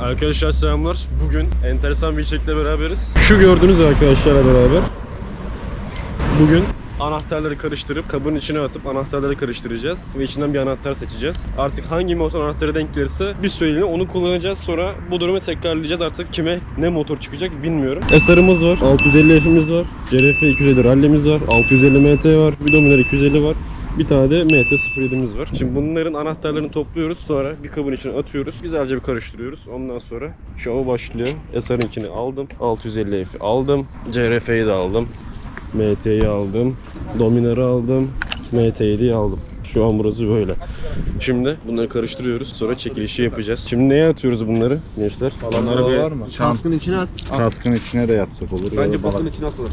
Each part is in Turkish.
Arkadaşlar selamlar. Bugün enteresan bir içerikle beraberiz. Şu gördüğünüz arkadaşlarla beraber bugün anahtarları karıştırıp kabın içine atıp anahtarları karıştıracağız ve içinden bir anahtar seçeceğiz. Artık hangi motor anahtarı denk gelirse bir süreliğine onu kullanacağız. Sonra bu durumu tekrarlayacağız. Artık kime ne motor çıkacak bilmiyorum. SR'ımız var, 650 F'imiz var, CRF 250 rallimiz var, 650 MT var, bir Dominar 250 var. Bir tane de MT-07'miz var. Şimdi bunların anahtarlarını topluyoruz. Sonra bir kabın içine atıyoruz. Güzelce bir karıştırıyoruz. Ondan sonra şova başlıyor. SR'ınkini aldım. 650 F'i aldım. CRF'yi de aldım. MT'yi aldım. Dominar'ı aldım. MT7'yi aldım. Şu an burası böyle. Şimdi bunları karıştırıyoruz. Sonra çekilişi yapacağız. Şimdi neye atıyoruz bunları gençler? Bir var mı? Kaskın içine at. Kaskın içine de yatsak olur. Bence bakın içine atılır.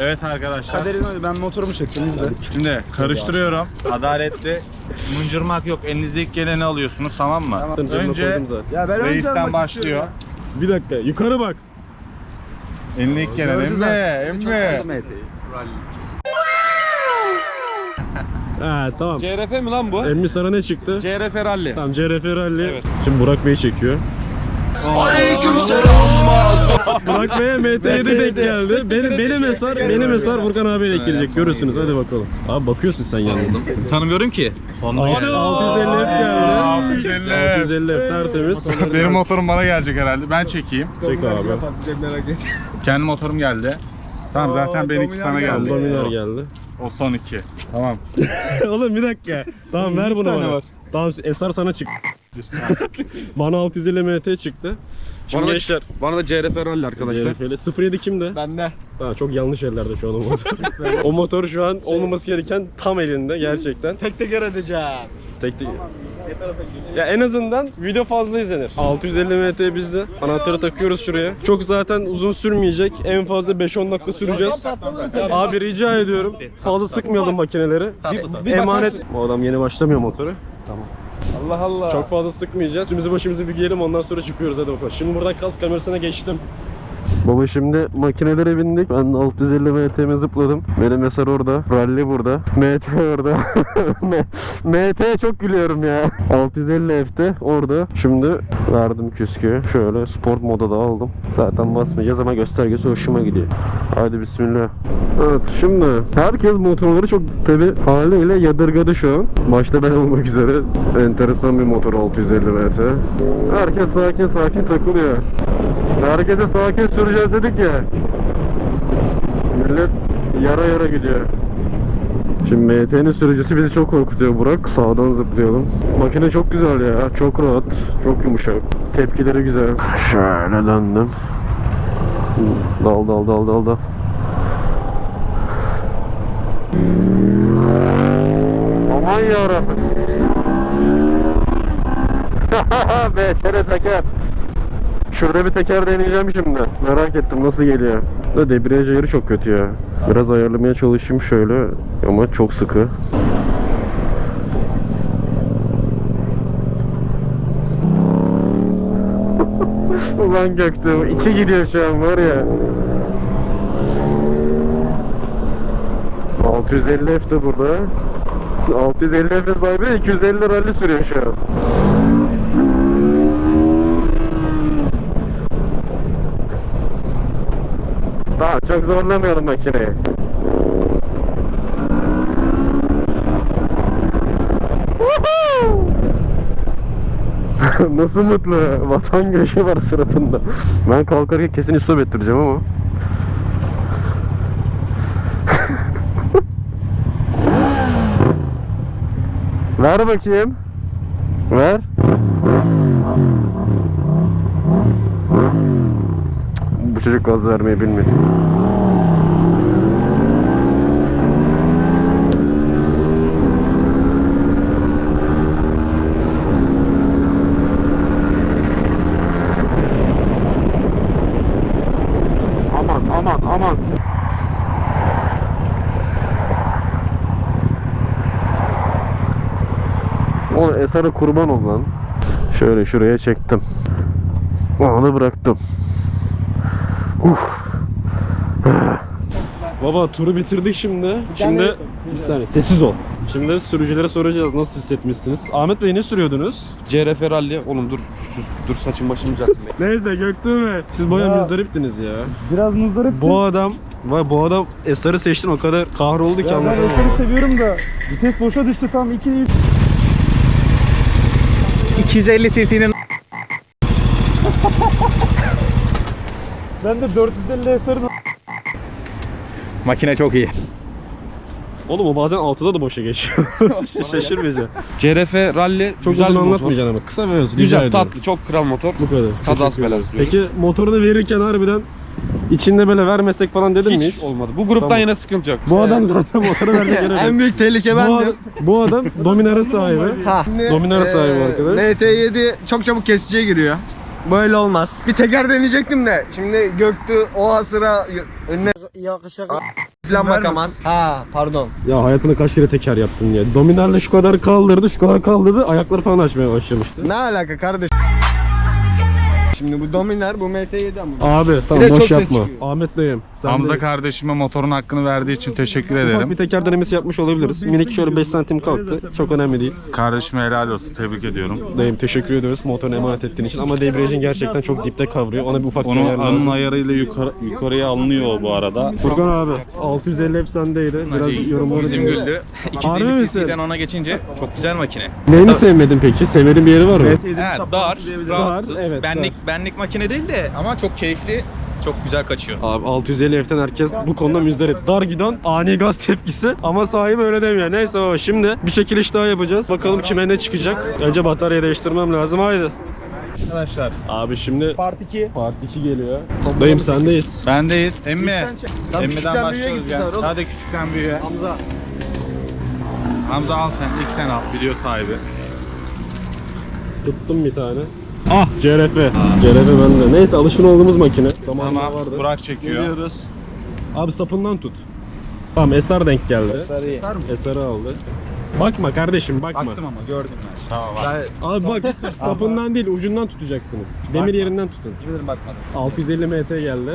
Evet arkadaşlar. Kaderin öyle ben motorumu çektim izle. Şimdi karıştırıyorum. Adaletli. Mıncırmak yok. Elinize ilk geleni alıyorsunuz tamam mı? Cebime Önce. Ya ben önce reisten başlıyor. Bir dakika yukarı bak. Eline ilk gelen Gördü emmi. Ha tamam. CRF mi lan bu? Emmi sana ne çıktı? CRF Rally. Tamam CRF Rally. Evet. Şimdi Burak Bey çekiyor. Burak Bey'e MT7 denk geldi. Benim, benim eser, benim eser Furkan abiye denk gelecek. Görürsünüz hadi bakalım. Abi bakıyorsun sen yalnız. Tanımıyorum ki. Abi 650 F geldi. 650. 650 F tertemiz. Benim motorum bana gelecek herhalde. Ben çekeyim. Çek abi. Kendi motorum geldi. Tamam zaten benimki sana Tamam geldi. Dominar geldi. O son iki. Tamam. Oğlum bir dakika. Tamam ver bunu tane bana. var. Tamam Eser sana çıktı. bana 650 MT çıktı. Şimdi Bana da- gençler. Bana da CRF Rally arkadaşlar. CRF'li 07 kimde? Bende. Ha, çok yanlış ellerde şu an o motor. o motor şu an olmaması gereken tam elinde gerçekten. Tek teker edeceğim. Tek tek. Ya en azından video fazla izlenir. 650 MT bizde. Anahtarı takıyoruz şuraya. Çok zaten uzun sürmeyecek. En fazla 5-10 dakika süreceğiz. Abi rica ediyorum. Fazla sıkmayalım makineleri. Emanet. Bu adam yeni başlamıyor motoru. Allah Allah. Çok fazla sıkmayacağız. Üstümüzü başımızı bir giyelim ondan sonra çıkıyoruz hadi bakalım. Şimdi buradan kas kamerasına geçtim. Baba şimdi makinelere bindik. Ben 650 MT'me zıpladım. Benim eser orada. Rally burada. MT orada. MT çok gülüyorum ya. 650 F'te orada. Şimdi verdim küskü. Şöyle sport moda da aldım. Zaten basmayacağız ama göstergesi hoşuma gidiyor. Haydi bismillah. Evet şimdi herkes motorları çok tabi haliyle yadırgadı şu an. Başta ben olmak üzere. Enteresan bir motor 650 MT. Herkes sakin sakin takılıyor. Herkese sakin süreceğiz dedik ya. Millet yara yara gidiyor. Şimdi MT'nin sürücüsü bizi çok korkutuyor Burak. Sağdan zıplayalım. Makine çok güzel ya. Çok rahat. Çok yumuşak. Tepkileri güzel. Şöyle döndüm. Dal dal dal dal dal. Aman yarabbim. BTR teker. Şurada bir teker deneyeceğim şimdi. Merak ettim nasıl geliyor. Da debriyaj ayarı çok kötü ya. Biraz ayarlamaya çalışayım şöyle ama çok sıkı. Ulan Göktuğ içi gidiyor şu an var ya. 650 F de burada. 650 F sahibi 250 rally sürüyor şu an. Çok zorlamayalım makineyi. Nasıl mutlu? Vatan göçü var suratında. Ben kalkarken kesin istop ettireceğim ama. Ver bakayım. Ver. Bu çocuk gaz vermeyi bilmiyor. Aman aman aman. O Esar'a kurban ol lan. Şöyle şuraya çektim. Onu bıraktım. Uf. Baba turu bitirdik şimdi. Şimdi bir saniye sessiz ol. Şimdi sürücülere soracağız nasıl hissetmişsiniz. Ahmet Bey ne sürüyordunuz? CRF Rally. Oğlum dur. Dur, dur saçım başımı düzeltme. Neyse Göktuğ Bey. Siz baya Ya. müzdariptiniz ya. Biraz muzdarip. Bu adam, vay bu adam Esrar'ı seçtin o kadar kahroldu ki Ya ben anlatamam. Eser'i seviyorum da vites boşa düştü tam 2 250 cc'nin Ben de 450 Eser'in makine çok iyi. Oğlum o bazen altıda da boşa geçiyor. Şaşırmayacağım. CRF Rally Çok güzel uzun bir motor. anlatmayacaksın ama kısa ve öz. Güzel, ediyorum. tatlı, çok kral motor. Bu kadar. Teşekkür belası diyoruz. Peki motorunu verirken harbiden içinde böyle vermesek falan dedin mi Hiç olmadı. Bu gruptan Tamam. yana sıkıntı yok. Bu adam zaten motoru verecek yere En büyük tehlike bu, adam, bu adam Dominar'ın sahibi. Ha. Dominar sahibi arkadaş. MT7 çok çabuk kesiciye giriyor. Böyle olmaz. Bir teker deneyecektim de. Şimdi Göktü o sıra önüne silah bakamaz. Ha pardon. Ya hayatında kaç kere teker yaptın ya. Dominar'la şu kadar kaldırdı, şu kadar kaldırdı. Ayakları falan açmaya başlamıştı. Ne alaka kardeş? Şimdi bu Dominar bu MT7 ama. Abi tamam boş çok ses yapma. çıkıyor. Ahmet Bey'im. sen Hamza de- kardeşime motorun hakkını verdiği için teşekkür ederim. bir teker denemesi yapmış olabiliriz. Minik şöyle 5 santim kalktı. Çok önemli değil. Kardeşime helal olsun. Tebrik ediyorum. Dayım teşekkür ediyoruz motorunu emanet ettiğin için. Ama debriyajın gerçekten çok dipte kavruyor. Ona bir ufak bir Onu ayar lazım. ayarıyla yukarı, yukarıya alınıyor bu arada. Furkan abi 650 hep sendeydi. Biraz yorumları dinleyelim. güldü. Harbi 250 misin? cc'den ona geçince çok güzel makine. Neyini sevmedin peki? Sevmediğin bir yeri var mı? Ha, dar, rahatsız. Evet, benlik benlik makine değil de ama çok keyifli, çok güzel kaçıyor. Abi 650 F'ten herkes bu konuda müzdarip. Dar gidon ani gaz tepkisi ama sahibi öyle demiyor. Neyse baba şimdi bir çekiliş daha yapacağız. Bakalım kime ne çıkacak. Önce bataryayı değiştirmem lazım haydi. Arkadaşlar Abi şimdi Part 2. part 2 geliyor. Dayım sendeyiz. bendeyiz. Emmi. Tam Emmi'den küçükten büyüğe başlıyoruz gittiler ya. oğlum. Hadi küçükten büyüğe. Hamza. Hamza al sen. ilk sen al. Video sahibi. Tuttum bir tane. Ah CRF. CRF bende. Neyse alışkın olduğumuz makine. Zamanında Tamam. vardı. Burak çekiyor. Geliyoruz. Abi sapından tut. Tamam Eser denk geldi. Sarıyı. Eser mi? Eser'i aldı. Bakma kardeşim bakma. ama gördüm ben. Tamam. Abi bak sapından değil ucundan tutacaksınız. Demir yerinden tutun. Gidelim bakmadım. 650 MT geldi.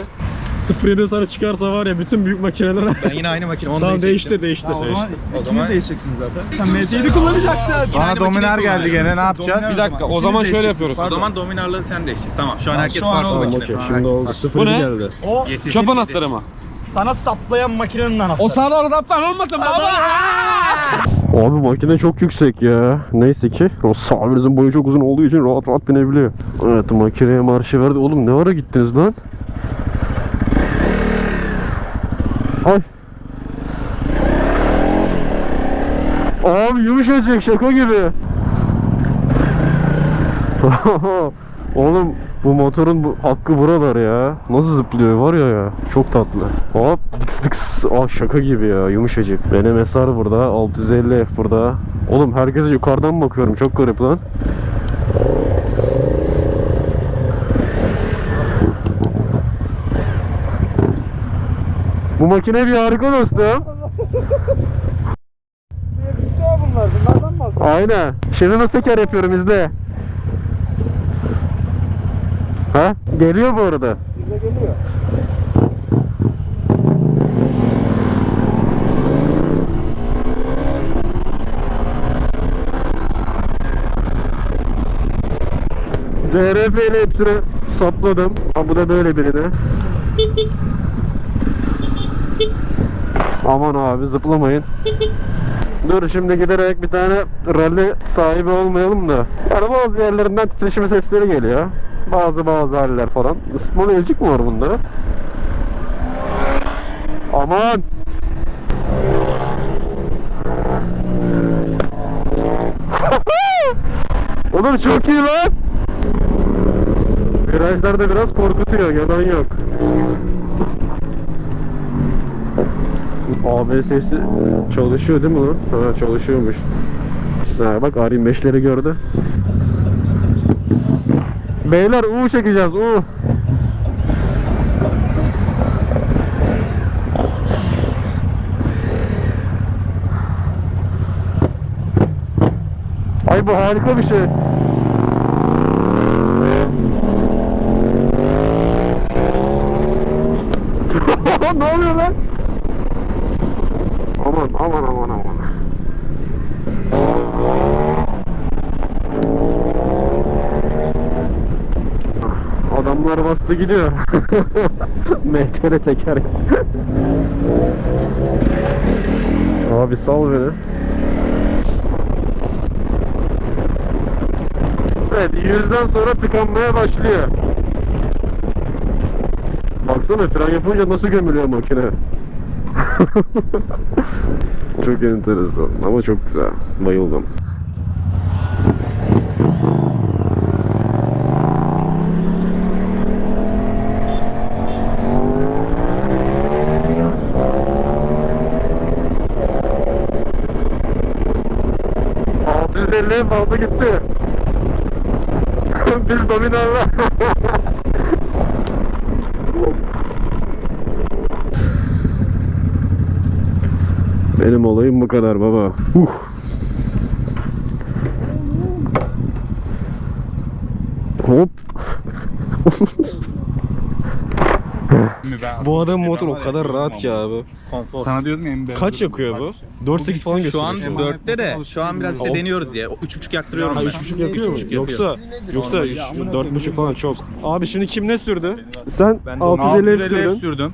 07 sana çıkarsa var ya bütün büyük makineler Ben yine aynı makine onu tamam değiştir değiştir. değiştir. O zaman değişeceksiniz zaten. Sen MT7 kullanacaksın. Bana aynı Dominar makineyi geldi gene ne yapacağız? Bir dakika o zaman şöyle yapıyoruz. o zaman Dominar'la sen değişeceksin. Tamam şu an herkes şu an farklı oldu. Makine. okey şimdi. 07 Bu ne? geldi. O Yetiş- Çöp anahtarı mı? sana saplayan makinenin anahtarı. O sağda adaptan olmasın baba. Abi makine çok yüksek ya. Neyse ki o sahibininizin boyu çok uzun olduğu için rahat rahat binebiliyor. Evet makineye marşı verdi. Oğlum ne ara gittiniz lan? Ay. Abi yumuşacık şaka gibi. Oğlum bu motorun bu hakkı buralar ya. Nasıl zıplıyor var ya ya. Çok tatlı. Hop dıks dıks. Aa şaka gibi ya yumuşacık. Benim Eser burada. 650 F burada. Oğlum herkese yukarıdan bakıyorum. Çok garip lan. Bu makine bir harika dostum. İşte bunlar. Bunlardan bahsediyorum. Aynen. Şimdi nasıl teker yapıyorum izle. Ha? Geliyor bu arada. Bize geliyor. CRF ile hepsini sapladım. Ha bu da böyle birini. Aman abi zıplamayın. Dur şimdi giderek bir tane rally sahibi olmayalım da. Yani bazı yerlerinden titreşimi sesleri geliyor. Bazı bazı haller falan. Isıtmalı elcik mi var bunda? Aman! Oğlum çok iyi lan! Virajlarda biraz korkutuyor, yalan yok. ABS'si çalışıyor değil mi lan? Ha çalışıyormuş. Ha, bak Arin 5'leri gördü. Beyler U çekeceğiz U. Ay bu harika bir şey. ne oluyor lan? aman aman aman aman. Ah, adamlar bastı gidiyor. MTR teker. Abi sal beni. Evet yüzden sonra tıkanmaya başlıyor. Baksana fren yapınca nasıl gömülüyor makine. çok enteresan ama çok güzel. Bayıldım. ...650'ye fazla gitti. Biz dominarla. Benim olayım bu kadar baba. Uh. Hop. Bu adam motor o kadar rahat ki abi. Konfor. Sana diyordum ya Kaç yakıyor bu? 4.8 falan Şu gösteriyor. an şu an. 4'te de şu an biraz işte deniyoruz ya. 3.5 yaktırıyorum Ha, ben. 3.5 yakıyor mu? 3.5 yakıyor. Yoksa yoksa Normal. 3 4.5 falan çok. Abi şimdi kim ne sürdü? Sen Ben 650 650 sürdün. sürdüm.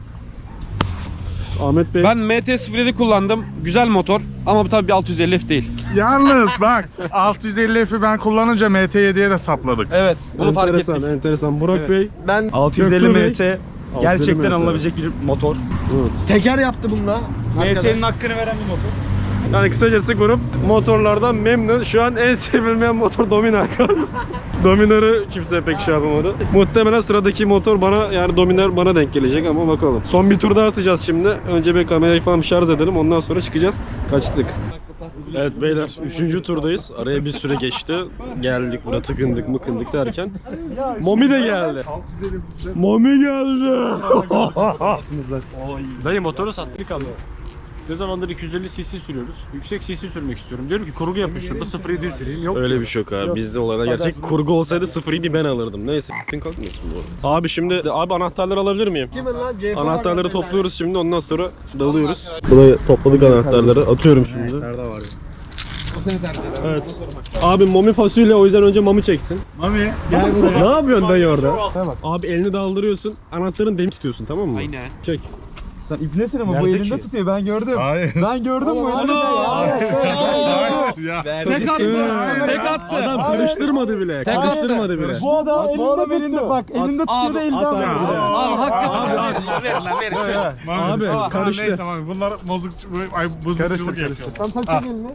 Ahmet Bey. Ben MT-07 kullandım. Güzel motor ama bu tabii bir 650 F değil. Yalnız bak 650 F'i ben kullanınca MT7'ye de sapladık. Evet, bunu fark enteresan, ettik. enteresan. Burak Evet. Bey. Ben 650 Göktuğ Bey. MT 650 gerçekten MT. alınabilecek bir motor. teker yaptı bununla. MT'nin hakkını veren bir motor. Yani kısacası grup motorlardan memnun. Şu an en sevilmeyen motor Dominar. Dominar'ı kimse pek şey yapamadı. Muhtemelen sıradaki motor bana yani Dominar bana denk gelecek ama bakalım. Son bir tur daha atacağız şimdi. Önce bir kamerayı falan şarj edelim. Ondan sonra çıkacağız. Kaçtık. Evet beyler 3. turdayız. Araya bir süre geçti. Geldik burada tıkındık mıkındık derken. Momi de geldi. Momi geldi. Dayı motoru sattık ama. Ne zamandır 250 cc sürüyoruz. Yüksek cc sürmek istiyorum. Diyorum ki kurgu yapın şurada 0.7 süreyim. Yok. Öyle bir şey yok abi. Bizde olaylar gerçek. Kurgu olsaydı 0'ydi ben alırdım. Neyse. Sen kalkmıyorsun bu arada. Abi şimdi abi anahtarları alabilir miyim? Kimin lan? Anahtarları topluyoruz şimdi ondan sonra dalıyoruz. Buraya topladık anahtarları. Atıyorum şimdi. Evet. Abi mami fasulye o yüzden önce mami çeksin. Mami ne yapıyorsun dayı orada? Abi elini daldırıyorsun. Anahtarın demir tutuyorsun tamam mı? Aynen. Çek. Sen ibnesin ama bu elinde tutuyor ben gördüm. Hayır. Ben gördüm bu elinde ya. Tek attı. Tek attı. Adam karıştırmadı bile. Karıştırmadı bile. Bu adam bu adam elinde bak elinde tutuyor da elinde abi. Al hakkını. Ver lan ver şöyle. Abi karıştı. Neyse Mami bunlar bozuk ay bozukçuluk yapıyor. Tamam sen çek elini.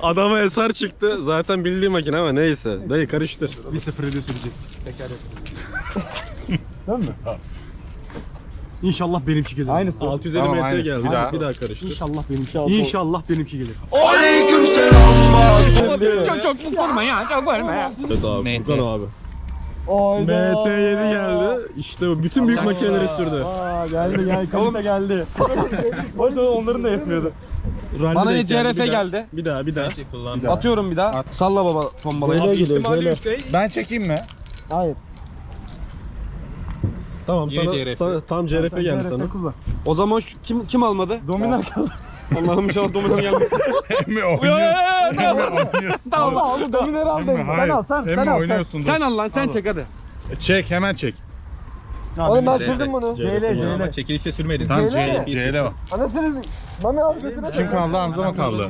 Adama eser çıktı. Zaten bildiği makine ama neyse. Dayı karıştır. Bir sıfır öde sürecek. İnşallah benimki gelir. Aynısı. 650 Tamam, metre aynısı. geldi. Bir daha. Bir daha karıştır. İnşallah benimki İnşallah benimki gelir. Çok çok vurma ya çok vurma ya. Evet abi. MT. Furkan abi. MT7 geldi. İşte bu. Bütün büyük makineleri sürdü. Aa geldi geldi kalite geldi. Başta onların da yetmiyordu. Rally Bana ne CRF Bir daha. geldi. Bir daha bir daha. Atıyorum bir daha. Salla baba tombalayı. Gidiyor, İhtimali. Ben çekeyim mi? Tamam Yine sana, CRF. sana tam CRF geldi sana. O zaman şu- kim kim almadı? Dominar kaldı. Allah'ım inşallah dominar geldi. Emmi oynuyorsun. Emmi oynuyorsun. Tamam al Dominar al dedim. Sen hayır. al sen Emmi oynuyorsun. Sen al lan sen çek hadi. Çek hemen çek. Oğlum ben sürdüm bunu. CL CL. Çekilişte sürmedin. Tamam Söyle. C, C'yle bak. Anasını Mami abi götüne Kim kaldı Hamza mı kaldı?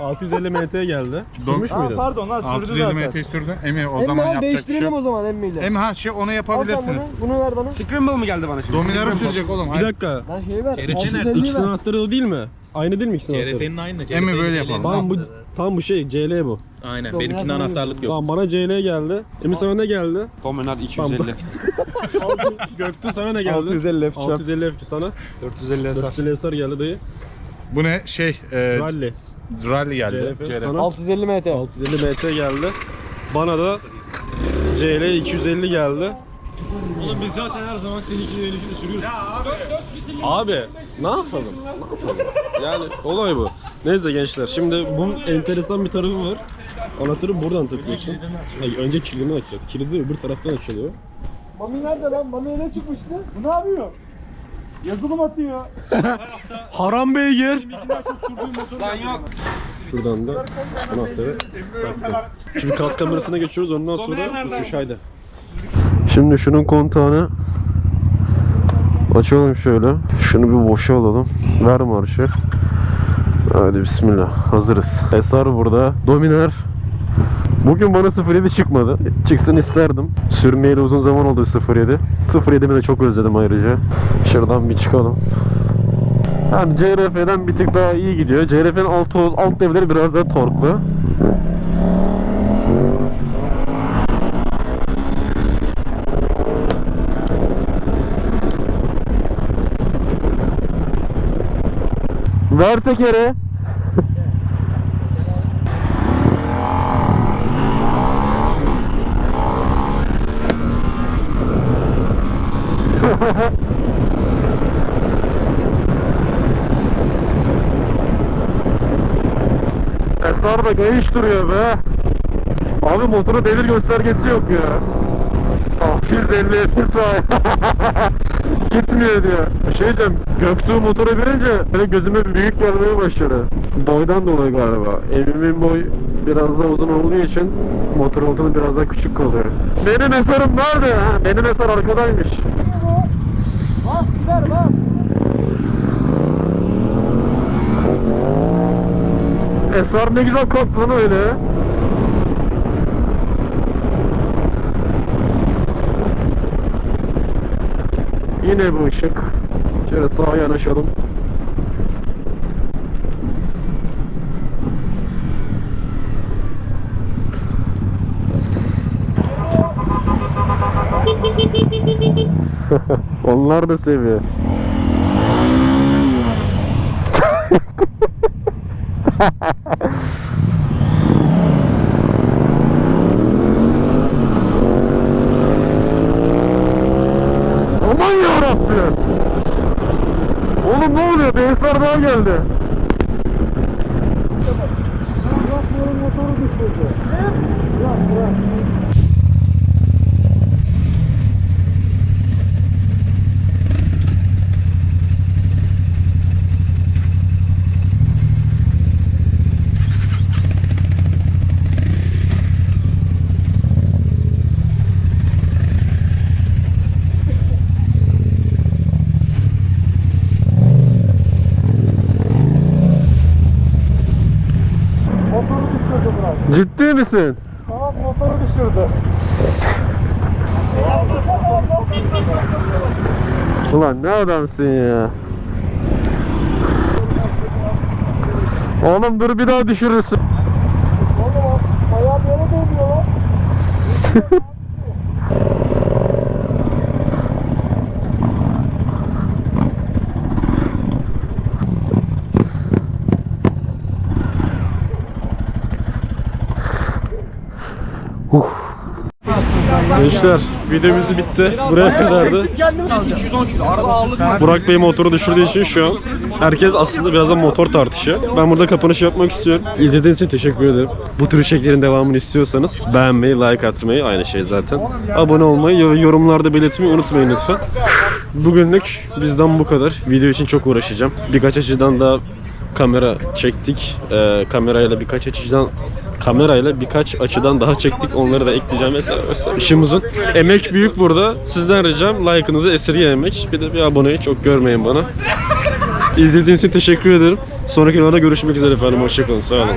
650 MT geldi. Sürmüş Aa, müydün? pardon lan sürdü 650 zaten. metre sürdün. Emmi o zaman yapacak bir şey değiştirelim o yok. zaman. Emmi ha şey onu Al sen yapabilirsiniz. bunu. Bunu ver bana. Scramble mı geldi bana şimdi? Dominarı sürecek oğlum. Bir dakika. Lan şeyi ver. Şerefine 650'yi İkisinin ver. anahtarı o değil mi? Aynı değil mi ikisinin anahtarı? CRF'nin aynı. Emmi CRF 'nin böyle yapalım. Tamam bu. Tam bu şey CL bu. Aynen. Benimkinde anahtarlık yok. Tamam bana CL geldi. Emin sana ne geldi? Dominar 250. Göktü sana ne geldi? 650 F çöp. 650 F sana. 450 esas. 450 SR geldi dayı. Bu ne şey e, Rally. rally geldi. CRF sana. 650 MT. 650 MT geldi. Bana da CL 250 geldi. Oğlum biz zaten her zaman seninki benimkini sürüyoruz. Abi ne yapalım? Ne yapalım? Yani olay bu. Neyse gençler şimdi bunun enteresan bir tarafı var. Anahtarı buradan takıyorsun. Hayır önce kilidini açacağız. Kilidi öbür taraftan açılıyor. Mami nerede lan? Mami'ye ne çıkmıştı? Bu ne yapıyor? Yazılım atıyor. Haram beygir. Lan yok. Şuradan da anahtarı taktım. Şimdi kas kamerasına geçiyoruz ondan sonra uçuş haydi. Şimdi şunun kontağını açalım şöyle. Şunu bir boşa alalım. Ver marşı. Hadi bismillah. Hazırız. Esar burada. Dominer. Bugün bana 07 çıkmadı. Çıksın isterdim. Sürmeyeli uzun zaman oldu 07. 07'mi de çok özledim ayrıca. Şuradan bir çıkalım. Yani CRF'den bir tık daha iyi gidiyor. CRF'nin alt, alt devleri biraz daha torklu. Ver tekere. Esar da geniş duruyor be. Abi motorun devir göstergesi yok ya. 650 FPS Gitmiyor diyor. Şey diyeceğim, Göktuğ motora binince böyle gözüme büyük gelmeye başladı. Boydan dolayı galiba. Evimin boy biraz daha uzun olduğu için motor altında biraz daha küçük kalıyor. Benim esarım nerede? Ha, benim esar arkadaymış. Esar ne güzel kalktı lan öyle. Yine bu ışık. Şöyle sağa yanaşalım. Onlar da seviyor. Aman yarabbim. Oğlum ne oluyor? Daha geldi. Ciddi misin? Tamam motoru düşürdü. Ulan ne adamsın ya. Oğlum dur bir daha düşürürsün. Oğlum ayağım yere değmiyor lan. Gençler videomuz bitti. Buraya kadardı. Burak Bey motoru düşürdüğü için şu an herkes aslında birazdan motor tartışıyor. Ben burada kapanış yapmak istiyorum. İzlediğiniz için teşekkür ederim. Bu tür içeriklerin devamını istiyorsanız beğenmeyi, like atmayı aynı şey zaten. Abone olmayı, yo- yorumlarda belirtmeyi unutmayın lütfen. Bugünlük bizden bu kadar. Video için çok uğraşacağım. Birkaç açıdan da kamera çektik. Ee, kamerayla birkaç açıdan kamerayla birkaç açıdan daha çektik. Onları da ekleyeceğim vesaire vesaire. İşim uzun. Emek büyük burada. Sizden ricam like'ınızı esirgeyemek. Bir de bir aboneyi çok görmeyin bana. İzlediğiniz için teşekkür ederim. Sonraki videoda görüşmek üzere efendim. Hoşçakalın. Sağ olun.